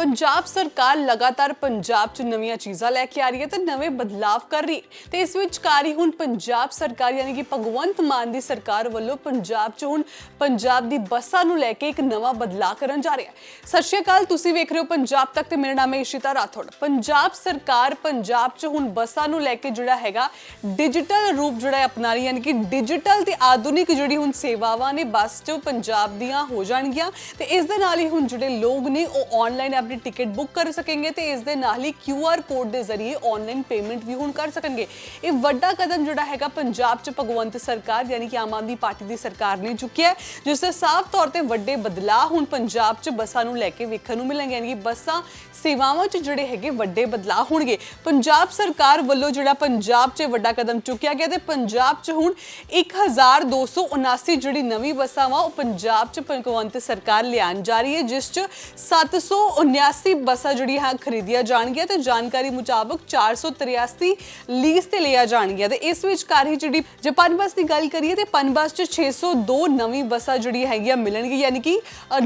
ਪੰਜਾਬ ਸਰਕਾਰ ਲਗਾਤਾਰ ਪੰਜਾਬ 'ਚ ਨਵੀਆਂ ਚੀਜ਼ਾਂ ਲੈ ਕੇ ਆ ਰਹੀ ਹੈ ਤੇ ਨਵੇਂ ਬਦਲਾਵ ਕਰ ਰਹੀ ਹੈ। ਤੇ ਇਸ ਵਿੱਚ ਕਾਰੀ ਹੁਣ ਪੰਜਾਬ ਸਰਕਾਰ ਯਾਨੀ ਕਿ ਭਗਵੰਤ ਮਾਨ ਦੀ ਸਰਕਾਰ ਵੱਲੋਂ ਪੰਜਾਬ 'ਚ ਹੁਣ ਪੰਜਾਬ ਦੀ ਬੱਸਾਂ ਨੂੰ ਲੈ ਕੇ ਇੱਕ ਨਵਾਂ ਬਦਲਾਅ ਕਰਨ ਜਾ ਰਿਹਾ ਹੈ। ਸਤਿ ਸ਼੍ਰੀ ਅਕਾਲ ਤੁਸੀਂ ਵੇਖ ਰਹੇ ਹੋ ਪੰਜਾਬ ਤੱਕ ਤੇ ਮੇਰਾ ਨਾਮ ਹੈ ਇਸ਼ਿਤਾ ਰਾਠੌੜ। ਪੰਜਾਬ ਸਰਕਾਰ ਪੰਜਾਬ 'ਚ ਹੁਣ ਬੱਸਾਂ ਨੂੰ ਲੈ ਕੇ ਜਿਹੜਾ ਹੈਗਾ ਡਿਜੀਟਲ ਰੂਪ ਜਿਹੜਾ ਅਪਣਾ ਰਹੀ ਹੈ, ਯਾਨੀ ਕਿ ਡਿਜੀਟਲ ਤੇ ਆਧੁਨਿਕ ਜਿਹੜੀ ਹੁਣ ਸੇਵਾਵਾਂ ਨੇ ਬੱਸ 'ਚ ਪੰਜਾਬ ਦੀਆਂ ਹੋ ਜਾਣਗੀਆਂ। ਤੇ ਇਸ ਦੇ ਨਾਲ ਹੀ ਹੁਣ ਜਿਹੜੇ ਲੋਕ ਨੇ ਉਹ ਆਨਲਾਈਨ ਆਪਣੀ ਟਿਕਟ ਬੁੱਕ ਕਰ ਸਕਣਗੇ ਤੇ ਇਸ ਦੇ ਨਾਲ ਹੀ QR ਕੋਡ ਦੇ ਜ਼ਰੀਏ ਆਨਲਾਈਨ ਪੇਮੈਂਟ ਵੀ ਹੁਣ ਕਰ ਸਕਣਗੇ। ਇਹ ਵੱਡਾ ਕਦਮ ਜਿਹੜਾ ਹੈਗਾ ਪੰਜਾਬ 'ਚ ਭਗਵੰਤ ਸਰਕਾਰ ਯਾਨੀ ਕਿ ਆਮ ਆਦਮੀ ਪਾਰਟੀ ਦੀ ਸਰਕਾਰ ਨੇ ਚੁੱਕਿਆ ਹੈ, ਜਿਸ ਦੇ ਸਾਫ਼ ਤੌਰ ਤੇ ਵੱਡੇ ਬਦਲਾਅ ਹੁਣ ਪੰਜਾਬ 'ਚ ਬੱਸਾਂ ਨੂੰ ਲੈ ਕੇ ਵੇਖਣ ਨੂੰ ਮਿਲਣਗੇ। ਯਾਨੀ ਕਿ ਬੱਸਾਂ, ਸੇਵਾਵਾਂ 'ਚ ਜਿਹੜੇ ਹੈਗੇ ਵੱਡੇ ਬਦਲਾਅ ਹੋਣਗੇ। ਪੰਜਾਬ ਸਰਕਾਰ ਵੱਲੋਂ ਜਿਹੜਾ ਪੰਜਾਬ 'ਚ ਵੱਡਾ ਕਦਮ ਚੁੱਕਿਆ ਗਿਆ ਤੇ ਪੰਜਾਬ 'ਚ ਹੁਣ 1279 ਜਿਹੜੀ ਨਵੀਂ ਬੱਸਾਂ ਵਾ ਉਹ ਪੰਜਾਬ 'ਚ ਭਗਵੰਤ ਸਰਕਾਰ ਲਿਆਉਣ ਜਾ ਰਹੀ ਹੈ, ਜਿਸ 'ਚ 779 ਬੱਸਾਂ ਜਿਹੜੀਆਂ ਖਰੀਦੀਆਂ ਜਾਣਗੀਆਂ ਤੇ ਜਾਣਕਾਰੀ ਮੁਤਾਬਕ 483 ਲੀਜ਼ ਤੇ ਲਿਆ ਜਾਣਗੀਆਂ ਤੇ ਇਸ ਵਿੱਚ ਕਾਰੀ ਜਿਹੜੀ ਜੇ ਪਨ ਬੱਸ ਦੀ ਗੱਲ ਕਰੀਏ ਤੇ ਪਨ ਬੱਸ 'ਚ 602 ਨਵੀਂ ਬੱਸਾਂ ਜਿਹੜੀ ਹੈਗੀਆਂ ਮਿਲਣਗੀਆਂ ਯਾਨੀ ਕਿ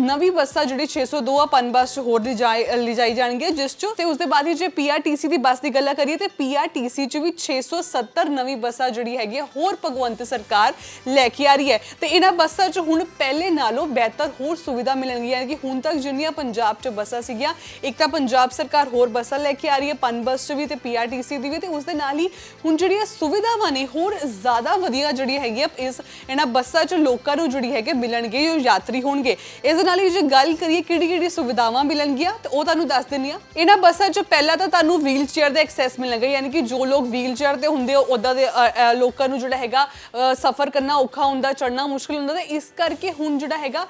ਨਵੀਂ ਬੱਸਾਂ ਜਿਹੜੀ 602 ਆ ਪਨ ਬੱਸ 'ਚ ਹੋਰ ਲਿਜਾਈ ਲਿਜਾਈ ਜਾਣਗੀਆਂ ਜਿਸ 'ਚ ਤੇ ਉਸ ਦੇ ਬਾਅਦ ਹੀ ਜੇ ਪੀਆਰਟੀਸੀ ਦੀ ਬੱਸ ਦੀ ਗੱਲ ਕਰੀਏ ਤੇ ਪੀਆਰਟੀਸੀ 'ਚ ਵੀ 670 ਨਵੀਂ ਬੱਸਾਂ ਜਿਹੜੀ ਹੈਗੀ ਆ, ਹੋਰ ਭਗਵੰਤ ਸਰਕਾਰ ਲੈ ਕੇ ਆ ਰਹੀ ਹੈ ਤੇ ਇਹਨਾਂ ਬੱਸਾਂ 'ਚ ਹੁਣ ਪਹਿਲੇ ਨਾਲੋਂ ਬਿਹਤਰ ਹੋਰ ਸੁਵਿਧਾ ਮਿਲਣਗੀਆਂ ਯਾਨੀ ਕਿ ਹੁਣ ਤੱਕ ਜਿੰਨੀਆਂ ਪੰਜਾਬ 'ਚ ਬੱਸਾਂ ਸੀਗੀਆਂ ਇੱਕ ਤਾਂ ਪੰਜਾਬ ਸਰਕਾਰ ਹੋਰ ਬੱਸਾਂ ਲੈ ਕੇ ਆ ਰਹੀ ਹੈ, ਪਨ ਬੱਸ 'ਚ ਵੀ ਤੇ ਪੀਆਰਟੀਸੀ ਦੀ ਵੀ ਤੇ ਉਸ ਦੇ ਨਾਲ ਹੀ ਹੁਣ ਜਿਹੜੀਆਂ ਸੁਵਿਧਾਵਾਂ ਨੇ, ਹੋਰ ਜ਼ਿਆਦਾ ਵਧੀਆ ਜਿਹੜੀ ਹੈਗੀ ਆ ਇਸ ਇਹਨਾਂ ਬੱਸਾਂ 'ਚ ਲੋਕਾਂ ਨੂੰ ਜਿਹੜੀ ਹੈਗੇ ਮਿਲਣਗੇ, ਜੋ ਯਾਤਰੀ ਹੋਣਗੇ। ਇਸ ਦੇ ਨਾਲ ਹੀ ਜੇ ਗੱਲ ਕਰੀਏ ਕਿਹੜੀ ਕਿਹੜੀ ਸੁਵਿਧਾਵਾਂ ਮਿਲਣਗੀਆਂ, ਤੇ ਉਹ ਤੁਹਾਨੂੰ ਦੱਸ ਦਿੰਨੀ ਆ ਇਹਨਾਂ ਬੱਸਾਂ 'ਚ ਪਹਿਲਾਂ ਤਾਂ ਤੁਹਾਨੂੰ ਵੀਲ ਚੇਅਰ ਦਾ ਐਕਸੈਸ ਮਿਲਣਗਾ ਯਾਨੀ ਕਿ ਜੋ ਲੋਕ ਵੀਲ ਚੇਅਰ ਤੇ ਹੁੰਦੇ ਉਦਾਂ ਦੇ ਲੋਕਾਂ ਨੂੰ ਜਿਹੜਾ ਹੈਗਾ ਸਫ਼ਰ ਕਰਨਾ ਔਖਾ ਹੁੰਦਾ ਚੜਨਾ ਮੁਸ਼ਕਲ ਹੁੰਦਾ, ਤੇ ਇਸ ਕਰਕੇ ਹੁਣ ਜਿਹੜਾ ਹੈਗਾ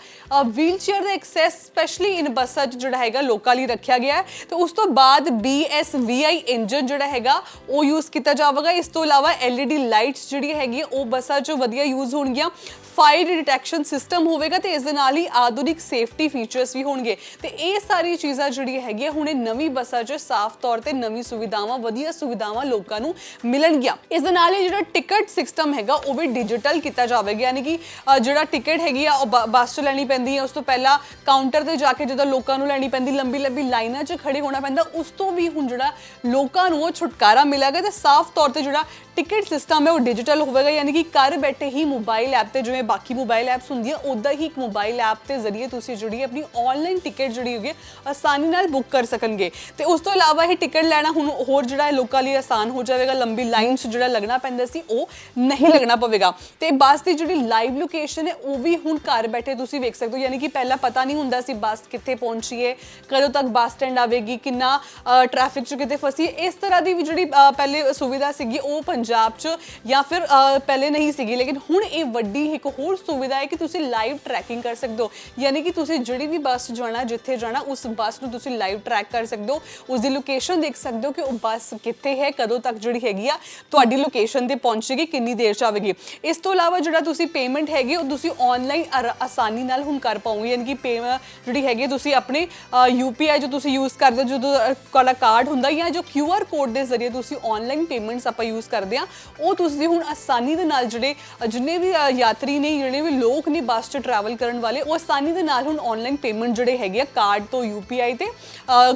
ਵੀਲ ਚੇਅਰ ਦਾ ਐਕਸੈਸ ਸਪੈਸ਼ਲੀ ਇਨ ਬੱਸਾਂ 'ਚ ਜਿਹੜਾ ਹੈਗਾ, ਲੋਕਾਂ ਲੋਕਾਂ ਲਈ ਰੱਖਿਆ ਗਿਆ ਹੈ। ਤੇ ਉਸ ਤੋਂ ਬਾਅਦ BSVI ਇੰਜਨ ਜਿਹੜਾ ਹੈਗਾ, ਉਹ ਯੂਜ਼ ਕੀਤਾ ਜਾਵੇਗਾ। ਇਸ ਤੋਂ ਇਲਾਵਾ LED ਲਾਈਟਸ ਜਿਹੜੀ ਹੈਗੀ ਉਹ ਬੱਸਾਂ 'ਚ ਵਧੀਆ ਯੂਜ਼ ਹੋਣਗੀਆਂ। ਫਾਇਰ ਡਿਟੈਕਸ਼ਨ ਸਿਸਟਮ ਹੋਵੇਗਾ ਤੇ ਇਸ ਦੇ ਨਾਲ ਹੀ ਆਧੁਨਿਕ ਸੇਫਟੀ ਫੀਚਰਸ ਵੀ ਹੋਣਗੇ। ਤੇ ਇਹ ਸਾਰੀ ਚੀਜ਼ਾਂ ਜਿਹੜੀਆਂ ਹੈਗੀਆਂ, ਹੁਣ ਇਹ ਨਵੀਂ ਬੱਸਾਂ 'ਚ ਸਾਫ਼ ਤੌਰ ਤੇ ਨਵੀਂ ਸੁਵਿਧਾਵਾਂ, ਵਧੀਆ ਸੁਵਿਧਾਵਾਂ ਲੋਕਾਂ ਨੂੰ ਮਿਲਣਗੀਆਂ। ਇਸ ਦੇ ਨਾਲ ਹੀ ਜਿਹੜਾ ਟਿਕਟ ਸਿਸਟਮ ਹੈਗਾ, ਉਹ ਵੀ ਡਿਜੀਟਲ ਕੀਤਾ ਜਾਵੇਗਾ। ਯਾਨੀ ਕਿ ਜਿਹੜਾ ਟਿਕਟ ਹੈਗੀ ਆ, ਉਹ ਬ- ਬੱਸ 'ਚ ਲੈਣੀ ਪੈਂਦੀ ਹੈ ਉਸ ਤੋਂ ਪਹਿਲਾਂ ਕਾਊਂਟਰ ਤੇ ਜਾ ਕੇ ਜਦੋਂ ਲੋਕਾਂ ਨੂੰ ਲੈਣੀ ਪੈਂਦੀ, ਲੰਬੀ ਲੰਬੀ ਲਾਈਨਾਂ 'ਚ ਖੜੇ ਹੋਣਾ ਪੈਂਦਾ। ਉਸ ਤੋਂ ਵੀ ਹੁਣ ਜਿਹੜਾ ਲੋਕਾਂ ਨੂੰ ਉਹ ਛੁਟਕਾਰਾ ਗਿਆ ਤੇ ਸਾਫ਼ ਤੌਰ ਤੇ ਜਿਹੜਾ ਟਿਕਟ ਸਿਸਟਮ ਹੈ, ਉਹ ਡਿਜੀਟਲ ਹੋਵੇਗਾ, ਯਾਨੀ ਕਿ ਘਰ ਬੈਠੇ ਹੀ ਮੋਬਾਈਲ ਐਪ ਤੇ ਜਿਵੇਂ ਬਾਕੀ ਮੋਬਾਈਲ ਐਪਸ ਹੁੰਦੀਆਂ ਉਦਾਂ ਹੀ ਇੱਕ ਮੋਬਾਈਲ ਐਪ ਤੇ ਜ਼ਰੀਏ ਤੁਸੀਂ ਜਿਹੜੀ ਆਪਣੀ ਆਨਲਾਈਨ ਟਿਕਟ ਜਿਹੜੀ ਹੋਗੀ ਆਸਾਨੀ ਨਾਲ ਬੁੱਕ ਕਰ ਸਕਣਗੇ। ਤੇ ਉਸ ਤੋਂ ਇਲਾਵਾ ਇਹ ਟਿਕਟ ਲੈਣਾ ਹੁਣ ਹੋਰ ਜਿਹੜਾ ਲੋਕਾਂ ਲਈ ਆਸਾਨ ਹੋ ਜਾਵੇਗਾ, ਲੰਬੀ ਲਾਈਨ 'ਚ ਜਿਹੜਾ ਲੱਗਣਾ ਪੈਂਦਾ ਸੀ, ਉਹ ਨਹੀਂ ਲੱਗਣਾ ਪਵੇਗਾ। ਤੇ ਬੱਸ ਦੀ ਜਿਹੜੀ ਲਾਈਵ ਲੋਕੇਸ਼ਨ ਹੈ, ਉਹ ਵੀ ਹੁਣ ਘਰ ਬੈਠੇ ਤੁਸੀਂ ਵੇਖ ਸਕਦੇ ਹੋ, ਯਾਨੀ ਕਿ ਪਹਿਲਾਂ ਪਤਾ ਨਹੀਂ ਹੁੰਦਾ ਸੀ ਬੱਸ ਕਿੱਥੇ ਪਹੁੰਚੀ ਹੈ ਕਦੋਂ ਤੱਕ ਬੱਸ ਸਟੈਂਡ ਆਵੇਗੀ, ਕਿੰਨਾ ਟ੍ਰੈਫਿਕ 'ਚ ਕਿਤੇ ਫਸੀ ਇਸ ਤਰ੍ਹਾਂ ਦੀ ਵੀ ਜਿਹੜੀ ਪਹਿਲੇ ਸੁਵਿਧਾ ਸੀਗੀ, ਉਹ ਪੰਜਾਬ 'ਚ ਜਾਂ ਫਿਰ ਅ, ਪਹਿਲੇ ਨਹੀਂ ਸੀਗੀ ਲੇਕਿਨ ਹੁਣ ਇਹ ਵੱਡੀ ਇੱਕ ਹੋਰ ਸੁਵਿਧਾ ਹੈ ਕਿ ਤੁਸੀਂ ਲਾਈਵ ਟਰੈਕਿੰਗ ਕਰ ਸਕਦੇ ਹੋ ਯਾਨੀ ਕਿ ਤੁਸੀਂ ਜਿਹੜੀ ਵੀ ਬੱਸ 'ਚ ਜਾਣਾ ਜਿੱਥੇ ਜਾਣਾ ਉਸ ਬੱਸ ਨੂੰ ਤੁਸੀਂ ਲਾਈਵ ਟਰੈਕ ਕਰ ਸਕਦੇ ਹੋ ਉਸ ਦੀ ਲੋਕੇਸ਼ਨ ਦੇਖ ਸਕਦੇ ਹੋ ਕਿ ਉਹ ਬੱਸ ਕਿੱਥੇ ਹੈ ਕਦੋਂ ਤੱਕ ਜਿਹੜੀ ਹੈਗੀ ਆ ਤੁਹਾਡੀ ਲੋਕੇਸ਼ਨ ਤੇ ਪਹੁੰਚੇਗੀ ਕਿੰਨੀ ਦੇਰ 'ਚ ਆਵੇਗੀ ਇਸ ਤੋਂ ਇਲਾਵਾ ਜਿਹੜਾ ਤੁਸੀਂ ਪੇਮੈਂਟ ਹੈਗੀ ਉਹ ਤੁਸੀਂ ਆਨਲਾਈਨ ਆਸਾਨੀ ਨਾਲ ਹੁਣ ਕਰ ਪਾਓਗੇ ਯਾਨੀ ਕਿ ਪੇਮੈਂਟ ਜਿਹੜੀ ਹੈਗੀ ਤੁਸੀਂ ਆਪਣੇ ਯੂਪੀਆਈ ਜੋ ਤੁਸੀਂ ਯੂਜ਼ ਕਰਦੇ ਹੋ ਜਦੋਂ ਅ, ਤੁਹਾਡਾ ਕਾਰਡ ਹੁੰਦਾ ਜਾਂ ਜੋ QR ਕੋਡ ਦੇ ਜ਼ਰੀਏ ਤੁਸੀਂ ਆਨਲਾਈਨ ਪੇਮੈਂਟਸ ਆਪਾਂ ਯੂਜ਼ ਕਰਦੇ ਆ ਉਹ ਤੁਸੀਂ ਹੁਣ ਆਸਾਨੀ ਦੇ ਨਾਲ ਜਿਹੜੇ ਜਿੰਨੇ ਵੀ ਯਾਤਰੀ ਨੇ, ਜਿਹੜੇ ਵੀ ਲੋਕ ਨੇ ਬੱਸ 'ਚ ਟਰੈਵਲ ਕਰਨ ਵਾਲੇ, ਉਹ ਆਸਾਨੀ ਦੇ ਨਾਲ ਹੁਣ ਆਨਲਾਈਨ ਪੇਮੈਂਟ ਜਿਹੜੇ ਹੈਗੇ ਆ ਕਾਰਡ ਤੋਂ ਯੂਪੀਆਈ ਤੇ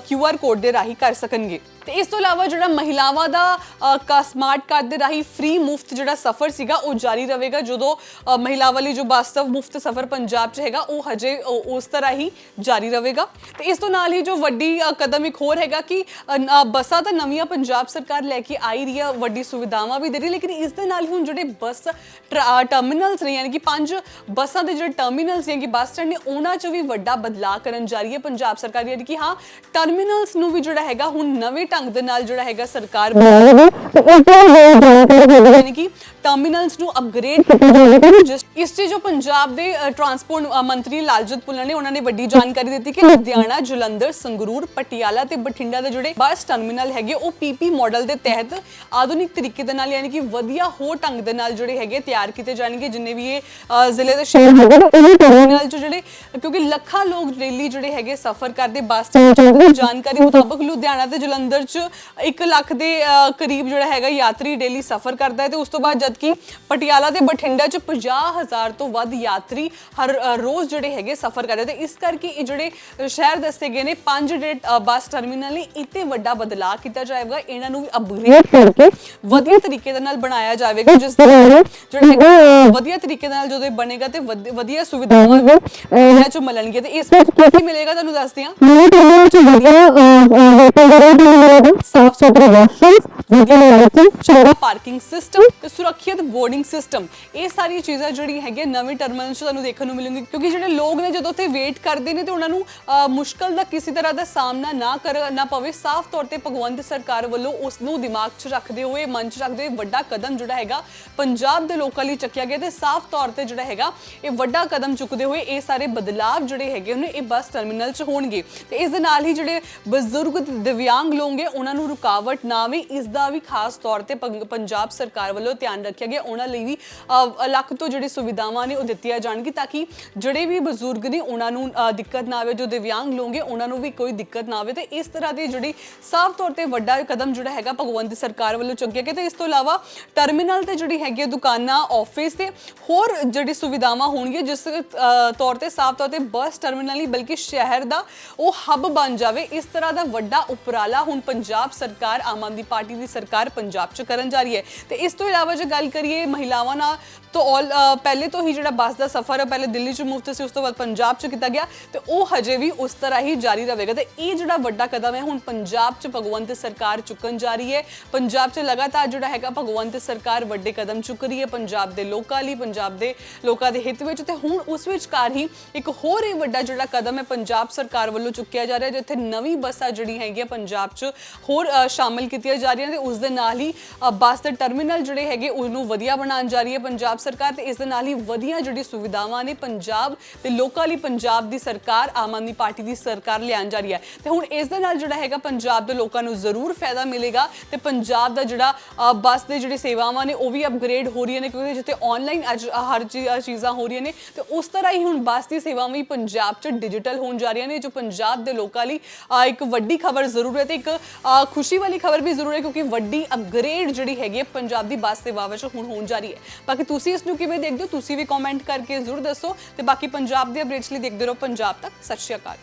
QR ਕੋਡ ਦੇ ਰਾਹੀਂ ਕਰ ਸਕਣਗੇ। ਤੇ ਇਸ ਤੋਂ ਇਲਾਵਾ ਜਿਹੜਾ ਮਹਿਲਾਵਾਂ ਦਾ ਅ, ਕਾ ਸਮਾਰਟ ਕਾਰਡ ਦੇ ਰਾਹੀਂ ਫ੍ਰੀ ਮੁਫਤ ਜਿਹੜਾ ਸਫ਼ਰ ਸੀਗਾ ਉਹ ਜਾਰੀ ਰਹੇਗਾ। ਜਦੋਂ ਅ, ਮਹਿਲਾਵਾਂ ਲਈ ਜੋ ਬੱਸ ਦਾ ਮੁਫਤ ਸਫ਼ਰ ਪੰਜਾਬ 'ਚ ਹੈਗਾ ਉਹ ਹਜੇ ਉਹ- ਉਸ ਤਰ੍ਹਾਂ ਹੀ ਜਾਰੀ ਰਹੇਗਾ। ਤੇ ਇਸ ਤੋਂ ਨਾਲ ਹੀ ਜੋ ਵੱਡੀ ਅ, ਕਦਮ ਇੱਕ ਹੋਰ ਹੈਗਾ ਕਿ ਅ, ਨ- ਅ, ਬੱਸਾਂ ਤਾਂ ਨਵੀਆਂ ਪੰਜਾਬ ਸਰਕਾਰ ਲੈ ਕੇ ਆਈ ਰਹੀ ਹੈ ਵੱਡੀ ਸੁਵਿਧਾਵਾਂ ਵੀ ਦੇ ਰਹੀ ਹੈ, ਲੇਕਿਨ ਇਸ ਦੇ ਨਾਲ ਹੀ ਹੁਣ ਜਿਹੜੇ ਬੱਸ ਟਰਮੀਨਲਸ ਨੇ ਯਾਨੀ ਕਿ ਪੰਜ ਬੱਸਾਂ ਦੇ ਜਿਹੜੇ ਟਰਮੀਨਲਸ ਯਾਨੀ ਕਿ ਬੱਸ ਸਟੈਂਡ ਨੇ ਉਹਨਾਂ 'ਚ ਵੀ ਵੱਡਾ ਬਦਲਾਅ ਕਰਨ ਜਾ ਰਹੀ ਹੈ ਪੰਜਾਬ ਸਰਕਾਰ ਯਾਨੀ ਕਿ ਹਾਂ ਟਰਮੀਨਲਸ ਨੂੰ ਵੀ ਜਿਹੜਾ ਹੈਗਾ ਹੁਣ ਨਵੇਂ ਢੰਗ ਦੇ ਨਾਲ ਜਿਹੜਾ ਹੈਗਾ ਸਰਕਾਰ ਬਣਾਏਗੀ ਤੇ ਇਸ ਤੋਂ ਯਾਨੀ ਕਿ ਟਰਮੀਨਲਸ ਨੂੰ ਅਪਗ੍ਰੇਡ ਕੀਤਾ ਜਾਵੇਗਾ ਜਿਸ ਇਸ 'ਚ ਜੋ ਪੰਜਾਬ ਦੇ ਟਰਾਂਸਪੋਰਟ ਮੰਤਰੀ ਲਾਲਜੀਤ ਭੁੱਲਰ ਨੇ ਉਹਨਾਂ ਨੇ ਵੱਡੀ ਜਾਣਕਾਰੀ ਦਿੱਤੀ ਕਿ ਲੁਧਿਆਣਾ ਜਲੰਧਰ ਸੰਗਰੂਰ ਪਟਿਆਲਾ ਤੇ ਬਠਿੰਡਾ ਦੇ ਜਿਹੜੇ ਬੱਸ ਟਰਮੀਨਲ ਹੈਗੇ ਉਹ ਪੀਪੀ ਮਾਡਲ ਦੇ ਤਹਿਤ ਆਧੁਨਿਕ ਤਰੀਕੇ ਦੇ ਨਾਲ ਯਾਨੀ ਕਿ ਵਧੀਆ ਹੋਰ ਢੰਗ ਦੇ ਨਾਲ ਜਿਹੜੇ ਹੈਗੇ ਤਿਆਰ ਕੀਤੇ ਜਾਣਗੇ ਜਿੰਨੇ ਵੀ ਇਹ ਅ, ਜ਼ਿਲ੍ਹੇ ਦੇ ਸ਼ਹਿਰ ਹੈਗੇ ਨੇ। ਉਹਨਾਂ ਟਰਮੀਨਲ 'ਚ ਜਿਹੜੇ ਕਿਉਂਕਿ ਲੱਖਾਂ ਲੋਕ ਡੇਲੀ ਜਿਹੜੇ ਹੈਗੇ ਸਫ਼ਰ ਕਰਦੇ ਬੱਸ ਤੇ ਜਾਂਦੇ ਨੇ। ਜਾਣਕਾਰੀ ਮੁਤਾਬਕ ਲੁਧਿਆਣਾ ਤੇ ਜਲੰਧਰ 'ਚ 1 ਲੱਖ ਦੇ ਕਰੀਬ ਜਿਹੜਾ ਹੈਗਾ ਯਾਤਰੀ ਡੇਲੀ ਸਫ਼ਰ ਕਰਦਾ ਹੈ ਤੇ ਉਸ ਤੋਂ ਬਾਅਦ ਜਦਕਿ ਪਟਿਆਲਾ ਤੇ ਬਠਿੰਡਾ 'ਚ 50000 ਤੋਂ ਵੱਧ ਯਾਤਰੀ ਹਰ ਰੋਜ਼ ਜਿਹੜੇ ਹੈਗੇ ਸਫ਼ਰ ਕਰਦੇ ਤੇ ਇਸ ਕਰਕੇ ਇਹ ਜਿਹੜੇ ਸ਼ਹਿਰ ਦੱਸੇ ਗਏ ਨੇ ਪੰਜ ਬੱਸ ਟਰਮੀਨਲ ਨੇ ਇੱਥੇ ਵੱਡਾ ਬਦਲਾਅ ਕੀਤਾ ਜਾਏਗਾ ਇਹਨਾਂ ਨੂੰ ਵੀ ਅਪਗ੍ਰੇਡ ਕਰਕੇ ਵਧੀਆ ਤਰੀਕੇ ਦੇ ਨਾਲ ਬਣਾਇਆ ਜਾਵੇਗਾ ਜਿਸ ਨਾਲ ਜਿਹੜਾ ਵਧੀਆ ਤਰੀਕੇ ਨਾਲ ਜਦੋਂ ਇਹ ਬਣੇਗਾ ਤੇ ਵਧ- ਵਧੀਆ ਸੁਵਿਧਾਵਾਂ ਇਹਨਾਂ 'ਚ ਮਿਲਣਗੀਆਂ ਤੇ ਇਸ ਵਿੱਚ ਕੀ ਮਿਲੇਗਾ ਤੁਹਾਨੂੰ ਦੱਸਦੀ ਹਾਂ। ਵਧੀਆ ਹੋਟਲ ਦਾ ਰੇਟ ਸਾਫ਼ ਸੁਥਰੇ ਵਾਸ਼ਰੂਮਸ ਵਧੀਆ ਲਾਈਟਿੰਗ ਚੰਗਾ ਪਾਰਕਿੰਗ ਸਿਸਟਮ ਤੇ ਸੁਰੱਖਿਅਤ ਬੋਰਡਿੰਗ ਸਿਸਟਮ ਇਹ ਸਾਰੀਆਂ ਚੀਜ਼ਾਂ ਜਿਹੜੀਆਂ ਹੈਗੀਆਂ ਨਵੇਂ ਟਰਮੀਨਲ 'ਚ ਤੁਹਾਨੂੰ ਦੇਖਣ ਨੂੰ ਮਿਲਣਗੀਆਂ, ਕਿਉਂਕਿ ਜਿਹੜੇ ਲੋਕ ਨੇ ਜਦੋਂ ਉੱਥੇ ਵੇਟ ਕਰਦੇ ਨੇ ਤੇ ਉਹਨਾਂ ਨੂੰ ਮੁਸ਼ਕਲ ਦਾ ਕਿਸੇ ਤਰ੍ਹਾਂ ਦਾ ਸਾਹਮਣਾ ਨਾ ਕਰਨਾ ਪਵੇ, ਸਾਫ਼ ਤੌਰ ਤੇ ਭਗਵੰਤ ਸਰਕਾਰ ਵੱਲੋਂ ਉਸ ਨੂੰ ਦਿਮਾਗ 'ਚ ਰੱਖਦੇ ਹੋਏ, ਮਨ 'ਚ ਰੱਖਦੇ ਹੋਏ ਵੱਡਾ ਕਦਮ ਜਿਹੜਾ ਹੈਗਾ, ਪੰਜਾਬ ਦੇ ਲੋਕਾਂ ਲਈ ਚੱਕਿਆ ਗਿਆ ਤੇ ਸਾਫ਼ ਤੌਰ ਤੇ ਜਿਹੜਾ ਹੈਗਾ, ਇਹ ਵੱਡਾ ਕਦਮ ਚੁੱਕਦੇ ਹੋਏ ਇਹ ਸਾਰੇ ਬਦਲਾਵ ਜਿਹੜੇ ਹੈਗੇ ਉਹਨੇ ਇਹ ਬੱਸ ਟਰਮੀਨਲ 'ਚ ਹੋਣਗੇ। ਤੇ ਇਸ ਦੇ ਨਾਲ ਹੀ ਜਿਹੜੇ ਬਜ਼ੁਰਗ ਤੇ ਦਿਵਿਆਂਗ ਲੋਕ ਹੈ ਉਹਨਾਂ ਨੂੰ ਰੁਕਾਵਟ ਨਾ ਆਵੇ ਇਸ ਦਾ ਵੀ ਖਾਸ ਤੌਰ ਤੇ ਪੰਜਾਬ ਸਰਕਾਰ ਵੱਲੋਂ ਧਿਆਨ ਰੱਖਿਆ ਗਿਆ। ਉਹਨਾਂ ਲਈ ਵੀ ਅਲੱਗ ਤੋਂ ਜਿਹੜੀ ਸੁਵਿਧਾਵਾਂ ਨੇ ਉਹ ਦਿੱਤੀਆਂ ਜਾਣਗੀ ਤਾਂ ਕਿ ਜਿਹੜੇ ਵੀ ਬਜ਼ੁਰਗ ਨੇ ਉਹਨਾਂ ਨੂੰ ਦਿੱਕਤ ਨਾ ਆਵੇ, ਜੋ ਦਿਵਿਆਂਗ ਲੋਕ ਹੈ ਉਹਨਾਂ ਨੂੰ ਵੀ ਕੋਈ ਦਿੱਕਤ ਨਾ ਆਵੇ। ਤੇ ਇਸ ਤਰ੍ਹਾਂ ਦੀ ਜਿਹੜੀ ਸਾਫ਼ ਤੌਰ ਤੇ ਵੱਡਾ ਕਦਮ ਜਿਹੜਾ ਹੈਗਾ ਭਗਵੰਤ ਸਰਕਾਰ ਵੱਲੋਂ ਚੁੱਕਿਆ ਗਿਆ। ਤੇ ਇਸ ਤੋਂ ਇਲਾਵਾ ਟਰਮੀਨਲ ਤੇ ਜਿਹੜੀ ਹੈਗੀ ਹੈ ਦੁਕਾਨਾਂ ਆਫਿਸ ਤੇ ਹੋਰ ਜਿਹੜੀ ਸੁਵਿਧਾਵਾਂ ਹੋਣਗੀਆਂ, ਜਿਸ ਤੌਰ ਤੇ ਸਾਫ਼ ਤੌਰ ਤੇ ਬੱਸ ਟਰਮੀਨਲ ਹੀ ਬਲਕਿ ਸ਼ਹਿਰ ਦਾ ਉਹ ਹੱਬ ਬਣ ਜਾਵੇ। ਇਸ ਤਰ੍ਹਾਂ ਦਾ ਵੱਡਾ ਉਪਰਾਲਾ ਹੁਣ ਪੰਜਾਬ ਸਰਕਾਰ, ਆਮ ਆਦਮੀ ਪਾਰਟੀ ਦੀ ਸਰਕਾਰ ਪੰਜਾਬ 'ਚ ਕਰਨ ਜਾ ਰਹੀ ਹੈ। ਤੇ ਇਸ ਤੋਂ ਇਲਾਵਾ ਜੇ ਗੱਲ ਕਰੀਏ ਮਹਿਲਾਵਾਂ ਨਾਲ, ਤੋਂ ਆਲ ਪਹਿਲੇ ਤੋਂ ਹੀ ਜਿਹੜਾ ਬੱਸ ਦਾ ਸਫ਼ਰ ਹੈ ਪਹਿਲੇ ਦਿੱਲੀ 'ਚ ਮੁਫਤ ਸੀ, ਉਸ ਤੋਂ ਬਾਅਦ ਪੰਜਾਬ 'ਚ ਕੀਤਾ ਗਿਆ। ਤੇ ਉਹ ਹਜੇ ਵੀ ਉਸ ਤਰ੍ਹਾਂ ਹੀ ਜਾਰੀ ਰਹੇਗਾ। ਤੇ ਇਹ ਜਿਹੜਾ ਵੱਡਾ ਕਦਮ ਹੈ, ਹੁਣ ਪੰਜਾਬ 'ਚ ਭਗਵੰਤ ਸਰਕਾਰ ਚੁੱਕਣ ਜਾ ਰਹੀ ਹੈ। ਪੰਜਾਬ 'ਚ ਲਗਾਤਾਰ ਜਿਹੜਾ ਹੈਗਾ, ਭਗਵੰਤ ਸਰਕਾਰ ਵੱਡੇ ਕਦਮ ਚੁੱਕ ਰਹੀ ਹੈ, ਪੰਜਾਬ ਦੇ ਲੋਕਾਂ ਲਈ, ਪੰਜਾਬ ਦੇ ਲੋਕਾਂ ਦੇ ਹਿੱਤ ਵਿੱਚ। ਤੇ ਹੁਣ ਉਸ ਵਿਚਕਾਰ ਹੀ ਇੱਕ ਹੋਰ ਇਹ ਵੱਡਾ ਜਿਹੜਾ ਕਦਮ ਹੈ, ਪੰਜਾਬ ਸਰਕਾਰ ਵੱਲੋਂ ਚੁੱਕਿਆ ਜਾ ਰਿਹਾ, ਜਿੱਥੇ ਨਵੀਂ ਬੱਸਾਂ ਜਿਹੜੀ ਹੈਗੀਆਂ, ਪੰਜਾਬ 'ਚ ਹੋਰ ਅ, ਸ਼ਾਮਿਲ ਕੀਤੀਆਂ ਜਾ ਰਹੀਆਂ ਤੇ ਉਸ ਦੇ ਨਾਲ ਹੀ ਬੱਸ ਦੇ ਟਰਮੀਨਲ ਜਿਹੜੇ ਹੈਗੇ ਉਹਨੂੰ ਵਧੀਆ ਬਣਾਉਣ ਜਾ ਰਹੀ ਹੈ ਪੰਜਾਬ ਸਰਕਾਰ ਤੇ ਇਸ ਦੇ ਨਾਲ ਹੀ ਵਧੀਆ ਜਿਹੜੀ ਸੁਵਿਧਾਵਾਂ ਨੇ ਪੰਜਾਬ ਤੇ ਲੋਕਾਂ ਲਈ ਪੰਜਾਬ ਦੀ ਸਰਕਾਰ ਆਮ ਆਦਮੀ ਪਾਰਟੀ ਦੀ ਸਰਕਾਰ ਲਿਆਉਣ ਜਾ ਰਹੀ ਹੈ। ਤੇ ਹੁਣ ਇਸ ਦੇ ਨਾਲ ਜਿਹੜਾ ਹੈਗਾ ਪੰਜਾਬ ਦੇ ਲੋਕਾਂ ਨੂੰ ਜ਼ਰੂਰ ਫਾਇਦਾ ਮਿਲੇਗਾ ਤੇ ਪੰਜਾਬ ਦਾ ਜਿਹੜਾ ਬੱਸ ਦੇ ਜਿਹੜੇ ਸੇਵਾਵਾਂ ਨੇ ਉਹ ਵੀ ਅਪਗ੍ਰੇਡ ਹੋ ਰਹੀਆਂ ਨੇ ਕਿਉਂਕਿ ਜਿੱਥੇ ਆਨਲਾਈਨ ਅੱਜ ਹਰ ਚੀ- ਚੀਜ਼ਾਂ ਹੋ ਰਹੀਆਂ ਨੇ ਤੇ ਉਸ ਤਰ੍ਹਾਂ ਹੀ ਹੁਣ ਬੱਸ ਦੀ ਸੇਵਾਵਾਂ ਵੀ ਪੰਜਾਬ 'ਚ ਡਿਜੀਟਲ ਹੋਣ ਜਾ ਰਹੀਆਂ ਨੇ ਜੋ ਪੰਜਾਬ ਦੇ ਲੋਕਾਂ ਲਈ ਇੱਕ ਵੱਡੀ ਖਬਰ ਜ਼ਰੂਰ ਹੈ ਤੇ ਇੱਕ ਖੁਸ਼ੀ ਵਾਲੀ ਖਬਰ ਵੀ ਜ਼ਰੂਰ ਹੈ ਕਿਉਂਕਿ ਵੱਡੀ ਅਪਗ੍ਰੇਡ ਜਿਹੜੀ ਹੈਗੀ ਹੈ ਪੰਜਾਬ ਦੀ ਬੱਸ ਸੇਵਾਵਾਂ 'ਚ ਹੁਣ ਹੋਣ ਜਾ ਰਹੀ ਹੈ। ਬਾਕੀ ਤੁਸੀਂ ਇਸ ਨੂੰ ਕਿਵੇਂ ਦੇਖਦੇ ਹੋ? ਤੁਸੀਂ ਵੀ ਕਮੈਂਟ ਕਰਕੇ ਜ਼ਰੂਰ ਦੱਸੋ ਤੇ ਬਾਕੀ ਪੰਜਾਬ ਦੇ ਅਪਡੇਟਸ ਲਈ ਦੇਖਦੇ ਰਹੋ। ਪੰਜਾਬ ਤੱਕ, ਸਤਿ ਸ਼੍ਰੀ ਅਕਾਲ।